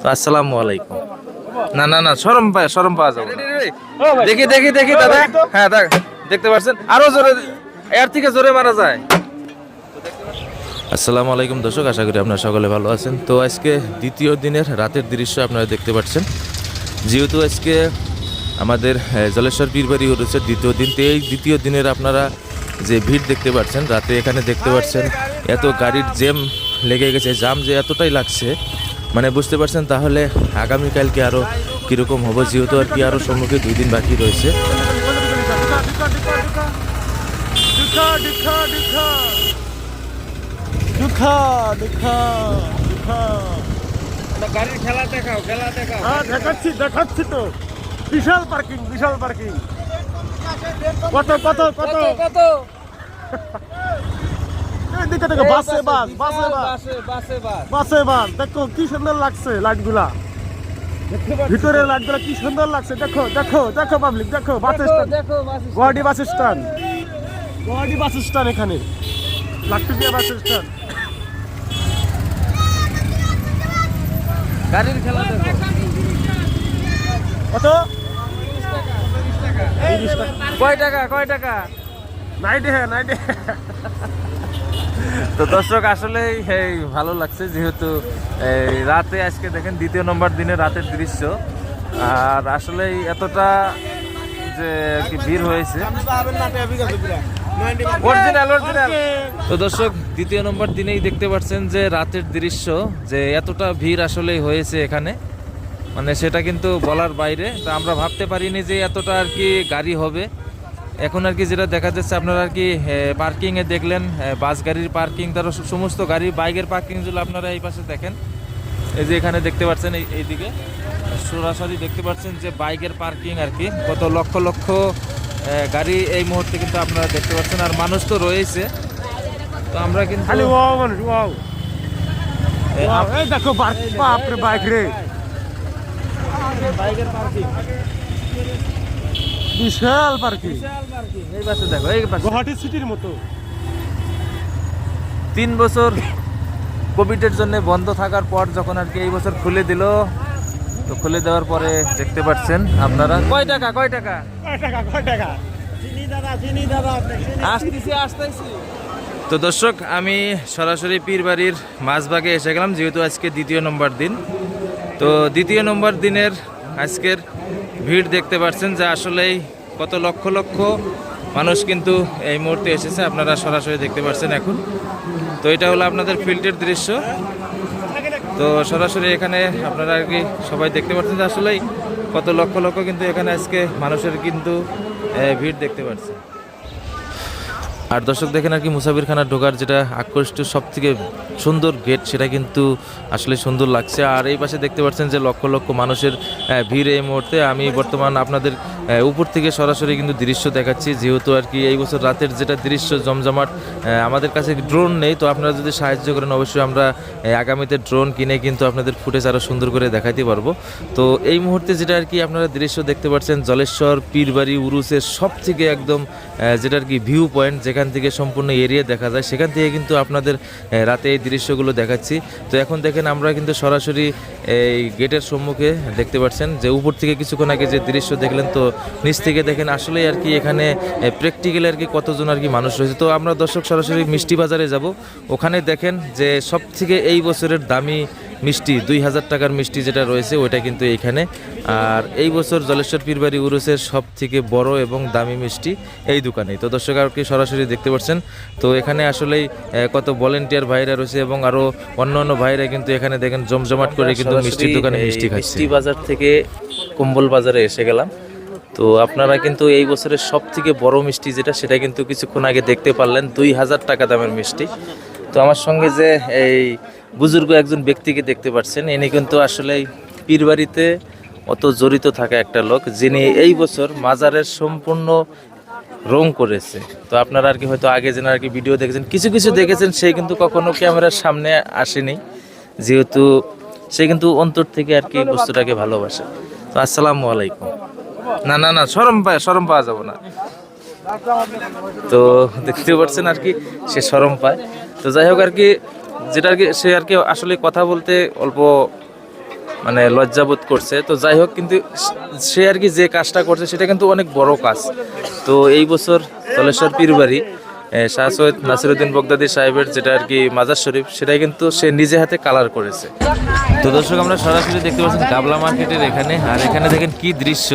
তো আসসালামু আলাইকুম। না না না শরম পায় শরম পাওয়া যাবে দেখি দেখি দেখি, দাদা। হ্যাঁ দেখ, দেখতে পাচ্ছেন? আরও জোরে, এর থেকে জোরে মারা যায়। আসসালামু আলাইকুম দর্শক, আশা করি আপনারা সকলে ভালো আছেন। তো আজকে দ্বিতীয় দিনের রাতের দৃশ্য আপনারা দেখতে পাচ্ছেন। যেহেতু আজকে আমাদের জলেশ্বর পীরবাড়ি হচ্ছে দ্বিতীয় দিন, তো এই দ্বিতীয় দিনের আপনারা যে ভিড় দেখতে পাচ্ছেন, রাতে এখানে দেখতে পাচ্ছেন, এত গাড়ির জ্যাম লেগে গেছে জাম যে এতটাই লাগছে মানে বুঝতে পারছেন তাহলে আগামীকালকে আরও কীরকম হবে যেহেতু আর কি আরও সম্মুখে দুই দিন বাকি রয়েছে হ্যাঁ দেখাচ্ছি তো বিশাল পার্কিং বিশাল পার্কিং কত কত কত কত এদিকে দেখো বাসে বাস বাসে বাস বাসে। বাসে বাস বাসে। বাস দেখো কি সুন্দর লাগছে লাইটগুলা। ভিতরে লাইটগুলা কি সুন্দর লাগছে দেখো দেখো দেখো পাবলিক দেখো bus stand Guwahati bus stand Guwahati bus stand এখানে। লাট্টুকিয়া বাস স্ট্যান্ড গাড়ির খেলা দেখো। কত? কয় টাকা কয় টাকা? তো দর্শক আসলে এই ভালো লাগছে যেহেতু, এই রাতে আজকে দেখেন দ্বিতীয় নম্বর দিনে রাতের দৃশ্য। আর আসলে এতটা যে কি ভিড় হয়েছে। তো দর্শক, দ্বিতীয় নম্বর দিনেই দেখতে পাচ্ছেন যে রাতের দৃশ্য, যে এতটা ভিড় আসলে হয়েছে এখানে। মানে সেটা কিন্তু বলার বাইরে। তো আমরা ভাবতে পারিনি যে এতটা আর কি গাড়ি হবে। এখন আর কি যেটা দেখা যাচ্ছে আপনারা আর কি পার্কিং এ দেখলেন বাস গাড়ির পার্কিং তার সমস্ত গাড়ি বাইকের পার্কিংগুলো আপনারা এই পাশে দেখেন এই যে এখানে দেখতে পাচ্ছেন এই এইদিকে সরাসরি দেখতে পাচ্ছেন যে বাইকের পার্কিং আর কি কত লক্ষ লক্ষ গাড়ি এই মুহূর্তে কিন্তু আপনারা দেখতে পাচ্ছেন আর মানুষ তো রয়েছে। তো আমরা কিন্তু দেখো বাপ রে। বাইক রে বিশাল পার্কিং। এই পাশে দেখো এই পাশে। গুয়াহাটি সিটির মতো। তিন বছর কোভিডের জন্য বন্ধ থাকার পর যখন আর কি এই বছর খুলে দিল তো খুলে দেওয়ার পরে দেখতে পাচ্ছেন আপনারা। কয় টাকা কয় টাকা? কয় টাকা কয় টাকা? চিনি দাদা চিনি দাদা আসতেছি আসতেছি। তো দর্শক আমি সরাসরি পীরবাড়ির মাঝবাগে এসে গেলাম যেহেতু আজকে দ্বিতীয় নম্বর দিন। তো দ্বিতীয় নম্বর দিনের আজকের ভিড় দেখতে পাচ্ছেন যে আসলেই কত লক্ষ লক্ষ মানুষ কিন্তু এই মুহূর্তে এসেছে। আপনারা সরাসরি দেখতে পাচ্ছেন এখন। তো এটা হলো আপনাদের ফিল্ডের দৃশ্য। তো সরাসরি এখানে আপনারা আর কি সবাই দেখতে পাচ্ছেন যে আসলেই কত লক্ষ লক্ষ কিন্তু এখানে আজকে মানুষের কিন্তু ভিড় দেখতে পাচ্ছেন। আর দর্শক দেখেন আর কি, মুসাফির খানা ঢোকার যেটা আকর্ষিত সব থেকে সুন্দর গেট সেটা কিন্তু আসলে সুন্দর লাগছে। আর এই পাশে দেখতে পাচ্ছেন যে লক্ষ লক্ষ মানুষের ভিড় এই মুহূর্তে। আমি বর্তমান আপনাদের উপর থেকে সরাসরি কিন্তু দৃশ্য দেখাচ্ছি। যেহেতু আর কি এই বছর রাতের যেটা দৃশ্য জমজমাট আমাদের কাছে ড্রোন নেই, তো আপনারা যদি সাহায্য করেন অবশ্যই আমরা আগামীতে ড্রোন কিনে কিন্তু আপনাদের ফুটেজ আরও সুন্দর করে দেখাতে পারব। তো এই মুহূর্তে যেটা আর কি আপনারা দৃশ্য দেখতে পাচ্ছেন, জলেশ্বর, পীরবাড়ি উরুসের সব থেকে একদম যেটা আর কি ভিউ পয়েন্ট যেখান থেকে সম্পূর্ণ এরিয়া দেখা যায়, সেখান থেকে কিন্তু আপনাদের রাতে এই দৃশ্যগুলো দেখাচ্ছি। তো এখন দেখেন আমরা কিন্তু সরাসরি এই গেটের সম্মুখে দেখতে পাচ্ছেন যে উপর থেকে কিছুক্ষণ আগে যে দৃশ্য দেখলেন, তো নিচ থেকে দেখেন আসলেই আর কি এখানে প্র্যাকটিক্যালি আর কি কতজন আর কি মানুষ রয়েছে। তো আমরা দর্শক সরাসরি মিষ্টি বাজারে যাব। ওখানে দেখেন যে সব থেকে এই বছরের দামি মিষ্টি দুই হাজার টাকার মিষ্টি যেটা রয়েছে ওইটা কিন্তু এইখানে। আর এই বছর জলেশ্বর পীরবাড়ি উরুসের সব থেকে বড় এবং দামি মিষ্টি এই দোকানে তো দর্শক আর কি সরাসরি দেখতে পাচ্ছেন। তো এখানে আসলেই কত ভলেন্টিয়ার ভাইরা রয়েছে এবং আরও অন্য অন্য ভাইরা কিন্তু এখানে দেখেন জমজমাট করে কিন্তু মিষ্টির দোকানে মিষ্টি খাচ্ছে। মিষ্টি বাজার থেকে কম্বল বাজারে এসে গেলাম। তো আপনারা কিন্তু এই বছরের সব থেকে বড় মিষ্টি যেটা, সেটা কিন্তু কিছুক্ষণ আগে দেখতে পারলেন, দুই হাজার টাকা দামের মিষ্টি। তো আমার সঙ্গে যে এই বুজুর্গ একজন ব্যক্তিকে দেখতে পাচ্ছেন, ইনি কিন্তু আসলে পীরবাড়িতে অত জড়িত থাকা একটা লোক, যিনি এই বছর মাজারের সম্পূর্ণ রং করেছে। তো আপনারা আর কি হয়তো আগে যেন আর কি ভিডিও দেখেছেন, কিছু কিছু দেখেছেন, সে কিন্তু কখনো ক্যামেরার সামনে আসেনি, যেহেতু সে কিন্তু অন্তর থেকে আর কি বস্তুটাকে ভালোবাসে। তো আসসালামু আলাইকুম। না না না, সরম পায়, সরম পাওয়া যাবে না। তো দেখতে পাচ্ছেন আর কি, সে সরম পায়। তো যাই হোক আর কি, যেটা আর কি, সে আর কি আসলে কথা বলতে অল্প মানে লজ্জাবোধ করছে। তো যাই হোক কিন্তু সে আর কি যে কাজটা করছে, সেটা কিন্তু অনেক বড় কাজ। তো এই বছর তলেশ্বর পীরবাড়ি শাহ সৈয়দ নাসিরুদ্দিন বগদাদি সাহেবের যেটা আর কি মাজার শরীফ সেটাই কিন্তু সে নিজে হাতে কালার করেছে। তো দর্শক আমরা সরাসরি দেখতে পাচ্ছেন কাবলা মার্কেটের এখানে। আর এখানে দেখেন কি দৃশ্য।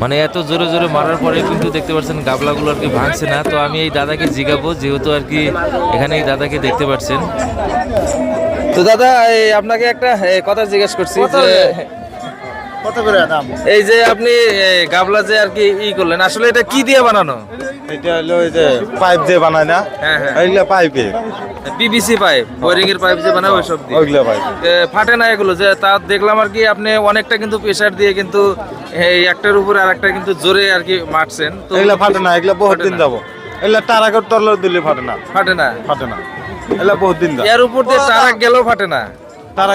মানে এত জোরে জোরে মারার পরে কিন্তু দেখতে পাচ্ছেন গাবলাগুলো আর কি ভাঙছে না। তো আমি এই দাদাকে জিগাবো যেহেতু আর কি এখানে এই দাদাকে দেখতে পাচ্ছেন। তো দাদা এই আপনাকে একটা কথা জিজ্ঞেস করছি যে কত করে দাম? এই যে আপনি গাবলা যে আর কি ই করলেন আসলে এটা কি দিয়ে বানানো? এটা হলো ওই যে পাইপ দিয়ে বানায় না? হ্যাঁ হ্যাঁ। পাইপে। পিভিসি পাইপ বোরিং এর পাইপ যে বানায় ওইসব দিয়ে। ওইগুলো পাইপ। ফাটে না এগুলো যে তা দেখলাম আর কি আপনি অনেকটা কিন্তু প্রেসার দিয়ে কিন্তু এই একটার উপরে আর একটা কিন্তু জোরে আর কি মারছেন। তো এগুলো ফাটে না এগুলো বহুত দিন। যাব। এগুলো টারাকর তরল দিলে ফাটে না। ফাটে না। ফাটে না। এগুলো বহুত দিন যাব। এর উপর দিয়ে টারাক গেলেও ফাটে না। না।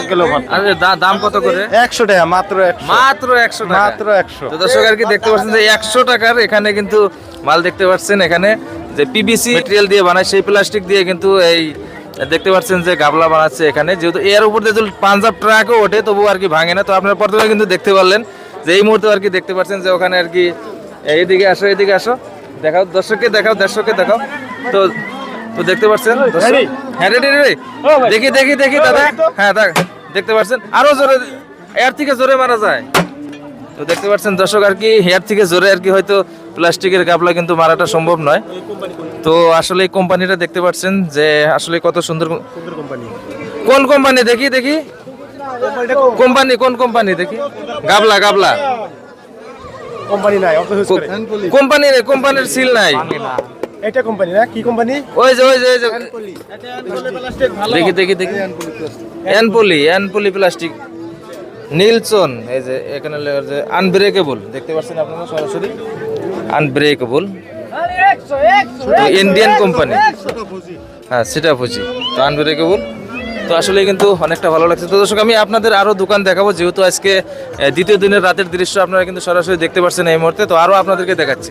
আরে দাম কত করে? একশো টাকা মাত্র মাত্র একশো মাত্র একশো। তো দর্শক আর কি দেখতে পাচ্ছেন যে একশো টাকার এখানে কিন্তু মাল দেখতে পাচ্ছেন। এখানে যে পিবিসি মেটেরিয়াল দিয়ে বানায় সেই প্লাস্টিক দিয়ে কিন্তু এই দেখতে পাচ্ছেন যে গাবলা বানাচ্ছে এখানে। যেহেতু এর উপর দিয়ে পাঞ্জাব ট্রাকও ওঠে তবু আর কি ভাঙে না। তো আপনার প্রথমে কিন্তু দেখতে পারলেন যে এই মুহূর্তে আর কি দেখতে পাচ্ছেন যে ওখানে আর কি এইদিকে আসো এইদিকে আসো। দেখাও দর্শককে দেখাও দর্শককে দেখাও। তো তো দেখতে পাচ্ছেন? হ্যাঁ রেডি রেডি দেখি দেখি দেখি দাদা। হ্যাঁ দেখ দেখতে পাচ্ছেন? আরও জোরে এর থেকে জোরে মারা যায়। তো দেখতে পাচ্ছেন দর্শক আর কি হেয়ার থেকে জোরে আর কি হয়তো প্লাস্টিকের গাবলা কিন্তু মারাটা সম্ভব নয়। তো আসলে এই কোম্পানিটা দেখতে পাচ্ছেন যে আসলে কত সুন্দর কো- কোন কোম্পানি? দেখি দেখি। কোম্পানি কোন কোম্পানি? দেখি। গাবলা গাবলা। কোম্পানি নাই অত কো- কোম্পানির কোম্পানির সিল নাই। এটা কোম্পানি না? কি কোম্পানি ওই যে ওই যে যে। দেখি দেখি দেখি। এনপলি এনপলি প্লাস্টিক নীলচন এই যে এখানে আছে আনব্রেকেবল দেখতে পাচ্ছেন আপনারা সরাসরি? আনব্রেকেবল ইন্ডিয়ান কোম্পানি হ্যাঁ সেটা বুঝি তো আনব্রেকেবল তো আসলে কিন্তু অনেকটা ভালো লাগছে। তো দর্শক আমি আপনাদের আরও দোকান দেখাবো যেহেতু আজকে দ্বিতীয় দিনের রাতের দৃশ্য আপনারা কিন্তু সরাসরি দেখতে পাচ্ছেন এই মুহূর্তে। তো আরও আপনাদেরকে দেখাচ্ছি।